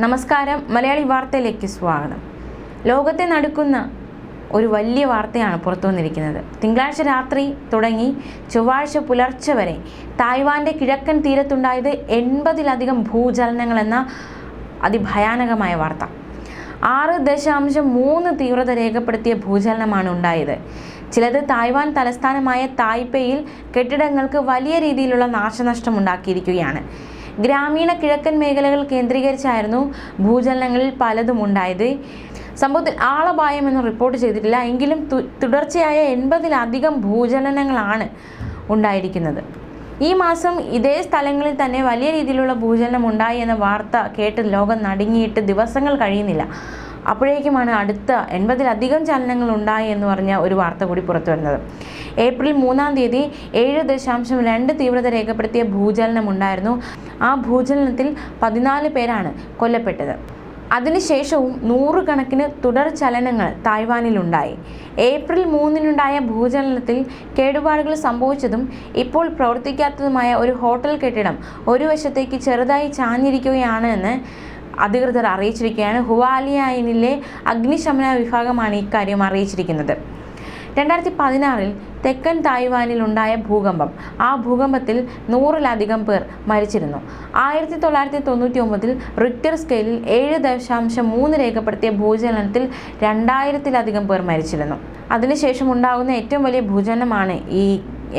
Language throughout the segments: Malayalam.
നമസ്കാരം. മലയാളി വാർത്തയിലേക്ക് സ്വാഗതം. ലോകത്തെ നടുക്കുന്ന ഒരു വലിയ വാർത്തയാണ് പുറത്തു വന്നിരിക്കുന്നത്. തിങ്കളാഴ്ച രാത്രി തുടങ്ങി ചൊവ്വാഴ്ച പുലർച്ചെ വരെ തായ്വാന്റെ കിഴക്കൻ തീരത്തുണ്ടായത് എൺപതിലധികം ഭൂചലനങ്ങൾ എന്ന അതിഭയാനകമായ വാർത്ത. ആറ് ദശാംശം മൂന്ന് തീവ്രത രേഖപ്പെടുത്തിയ ഭൂചലനമാണ് ഉണ്ടായത്. ചിലത് തായ്വാൻ തലസ്ഥാനമായ തായ്പേയിൽ കെട്ടിടങ്ങൾക്ക് വലിയ രീതിയിലുള്ള നാശനഷ്ടം ഉണ്ടാക്കിയിരിക്കുകയാണ് ഗ്രാമീണ കിഴക്കൻ മേഖലകൾ കേന്ദ്രീകരിച്ചായിരുന്നു ഭൂചലനങ്ങളിൽ പലതും ഉണ്ടായത്. സംഭവത്തിൽ ആളപായമെന്ന് റിപ്പോർട്ട് ചെയ്തിട്ടില്ല. എങ്കിലും തുടർച്ചയായ എൺപതിലധികം ഭൂചലനങ്ങളാണ് ഉണ്ടായിരിക്കുന്നത്. ഈ മാസം ഇതേ സ്ഥലങ്ങളിൽ തന്നെ വലിയ രീതിയിലുള്ള ഭൂചലനം ഉണ്ടായി എന്ന വാർത്ത കേട്ട് ലോകം നടുങ്ങിയിട്ട് ദിവസങ്ങൾ കഴിയുന്നില്ല. അപ്പോഴേക്കുമാണ് അടുത്ത എൺപതിലധികം ചലനങ്ങൾ ഉണ്ടായി എന്ന് പറഞ്ഞ ഒരു വാർത്ത കൂടി പുറത്തു വരുന്നത് ഏപ്രിൽ മൂന്നാം തീയതി ഏഴ് ദശാംശം രണ്ട് തീവ്രത രേഖപ്പെടുത്തിയ ഭൂചലനം ഉണ്ടായിരുന്നു. ആ ഭൂചലനത്തിൽ പതിനാല് പേരാണ് കൊല്ലപ്പെട്ടത്. അതിനുശേഷവും നൂറുകണക്കിന് തുടർ ചലനങ്ങൾ തായ്വാനിലുണ്ടായി. ഏപ്രിൽ മൂന്നിനുണ്ടായ ഭൂചലനത്തിൽ കേടുപാടുകൾ സംഭവിച്ചതും ഇപ്പോൾ പ്രവർത്തിക്കാത്തതുമായ ഒരു ഹോട്ടൽ കെട്ടിടം ഒരു വശത്തേക്ക് ചെറുതായി ചാഞ്ഞിരിക്കുകയാണ് എന്ന് അധികൃതർ അറിയിച്ചിരിക്കുകയാണ്. ഹുവാലിയായിനിലെ അഗ്നിശമന വിഭാഗമാണ് ഇക്കാര്യം അറിയിച്ചിരിക്കുന്നത്. രണ്ടായിരത്തി പതിനാറിൽ തെക്കൻ തായ്വാനിൽ ഉണ്ടായ ഭൂകമ്പം. ആ ഭൂകമ്പത്തിൽ നൂറിലധികം പേർ മരിച്ചിരുന്നു. ആയിരത്തി തൊള്ളായിരത്തി തൊണ്ണൂറ്റി ഒമ്പതിൽ റിക്ടർ സ്കെയിലിൽ ഏഴ് ദശാംശം മൂന്ന് രേഖപ്പെടുത്തിയ ഭൂചലനത്തിൽ രണ്ടായിരത്തിലധികം പേർ മരിച്ചിരുന്നു. അതിനുശേഷം ഉണ്ടാകുന്ന ഏറ്റവും വലിയ ഭൂചലനമാണ് ഈ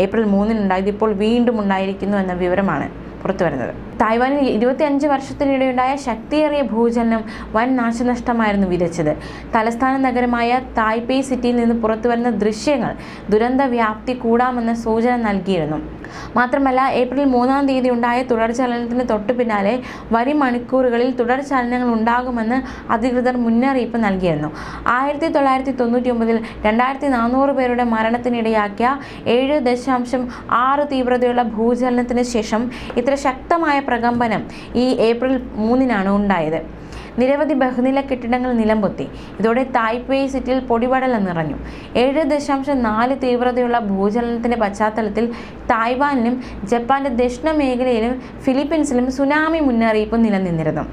ഏപ്രിൽ മൂന്നിനുണ്ടായത്. ഇപ്പോൾ വീണ്ടും ഉണ്ടായിരിക്കുന്നു എന്ന വിവരമാണ്. പുറത്തു വരുന്നത്. തായ്വാനിൽ ഇരുപത്തി അഞ്ച് വർഷത്തിനിടെയുണ്ടായ ശക്തിയേറിയ ഭൂചലനം വൻ നാശനഷ്ടമായിരുന്നു വിതച്ചത്. തലസ്ഥാന നഗരമായ തായ്പേയ് സിറ്റിയിൽ നിന്ന് പുറത്തു വരുന്ന ദൃശ്യങ്ങൾ ദുരന്ത വ്യാപ്തി കൂടാമെന്ന സൂചന നൽകിയിരുന്നു. മാത്രമല്ല ഏപ്രിൽ മൂന്നാം തീയതി ഉണ്ടായ തുടർചലനത്തിന് തൊട്ടു പിന്നാലെ വരും മണിക്കൂറുകളിൽ തുടർചലനങ്ങൾ ഉണ്ടാകുമെന്ന് അധികൃതർ മുന്നറിയിപ്പ് നൽകിയിരുന്നു. ആയിരത്തി തൊള്ളായിരത്തി തൊണ്ണൂറ്റി ഒമ്പതിൽ രണ്ടായിരത്തി നാനൂറ് പേരുടെ മരണത്തിനിടയാക്കിയ ഏഴ് ദശാംശം ആറ് തീവ്രതയുള്ള ഭൂചലനത്തിന് ശേഷം ഇത്ര ശക്തമായ പ്രകമ്പനം ഈ ഏപ്രിൽ മൂന്നിനാണ് ഉണ്ടായത്. നിരവധി ബഹുനില കെട്ടിടങ്ങൾ നിലംപൊത്തി. ഇതോടെ തായ്പേയ് സിറ്റിയിൽ പൊടിപടലം നിറഞ്ഞു. ഏഴ് ദശാംശം നാല് തീവ്രതയുള്ള ഭൂചലനത്തിന്റെ പശ്ചാത്തലത്തിൽ തായ്വാനിലും ജപ്പാന്റെ ദക്ഷിണ മേഖലയിലും ഫിലിപ്പീൻസിലും സുനാമി മുന്നറിയിപ്പ് നിലനിന്നിരുന്നു.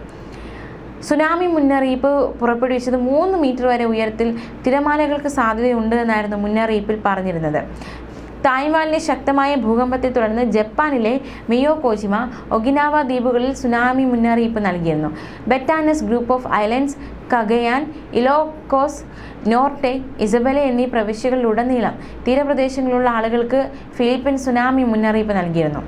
സുനാമി മുന്നറിയിപ്പ് പുറപ്പെടുവിച്ചത് മൂന്ന് മീറ്റർ വരെ ഉയരത്തിൽ തിരമാലകൾക്ക് സാധ്യതയുണ്ട് എന്നായിരുന്നു മുന്നറിയിപ്പിൽ പറഞ്ഞിരുന്നത്. തായ്വാനിലെ ശക്തമായ ഭൂകമ്പത്തെ തുടർന്ന് ജപ്പാനിലെ മിയോ കോജിമ ഒഗിനാവ ദ്വീപുകളിൽ സുനാമി മുന്നറിയിപ്പ് നൽകിയിരുന്നു. Batanes group of islands Cagayan Ilocos Norte Isabela എന്നീ പ്രവിശ്യകളിലുടനീളം തീരപ്രദേശങ്ങളിലുള്ള ആളുകൾക്ക് ഫിലിപ്പീൻ സുനാമി മുന്നറിയിപ്പ് നൽകിയിരുന്നു.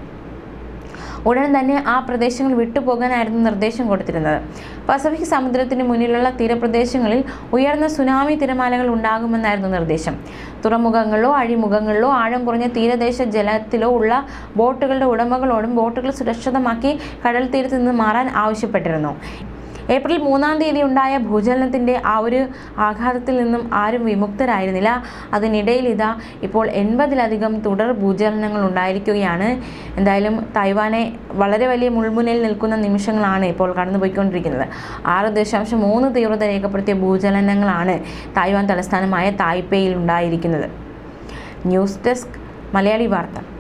ഉടൻ തന്നെ ആ പ്രദേശങ്ങൾ വിട്ടുപോകാനായിരുന്നു നിർദ്ദേശം കൊടുത്തിരുന്നത്. പസഫിക് സമുദ്രത്തിന് മുന്നിലുള്ള തീരപ്രദേശങ്ങളിൽ ഉയർന്ന സുനാമി തിരമാലകൾ ഉണ്ടാകുമെന്നായിരുന്നു നിർദ്ദേശം. തുറമുഖങ്ങളിലോ അഴിമുഖങ്ങളിലോ ആഴം കുറഞ്ഞ തീരദേശ ജലത്തിലോ ഉള്ള ബോട്ടുകളുടെ ഉടമകളോടും ബോട്ടുകൾ സുരക്ഷിതമാക്കി കടൽ തീരത്ത് നിന്ന് മാറാൻ ആവശ്യപ്പെട്ടിരുന്നു. ഏപ്രിൽ മൂന്നാം തീയതി ഉണ്ടായ ഭൂചലനത്തിന്റെ ആ ഒരു ആഘാതത്തിൽ നിന്നും ആരും വിമുക്തരായിരുന്നില്ല. അതിനിടയിൽ ഇതാ ഇപ്പോൾ എൺപതിലധികം തുടർ ഭൂചലനങ്ങൾ ഉണ്ടായിരിക്കുകയാണ്. എന്തായാലും തായ്വാനെ വളരെ വലിയ മുൾമുനയിൽ നിൽക്കുന്ന നിമിഷങ്ങളാണ് ഇപ്പോൾ കടന്നുപോയിക്കൊണ്ടിരിക്കുന്നത്. ആറ് ദശാംശം മൂന്ന് തീവ്രത രേഖപ്പെടുത്തിയ ഭൂചലനങ്ങളാണ് തായ്വാൻ തലസ്ഥാനമായ തായ്പേയിൽ ഉണ്ടായിരിക്കുന്നത്. ന്യൂസ് ഡെസ്ക് മലയാളി വാർത്ത.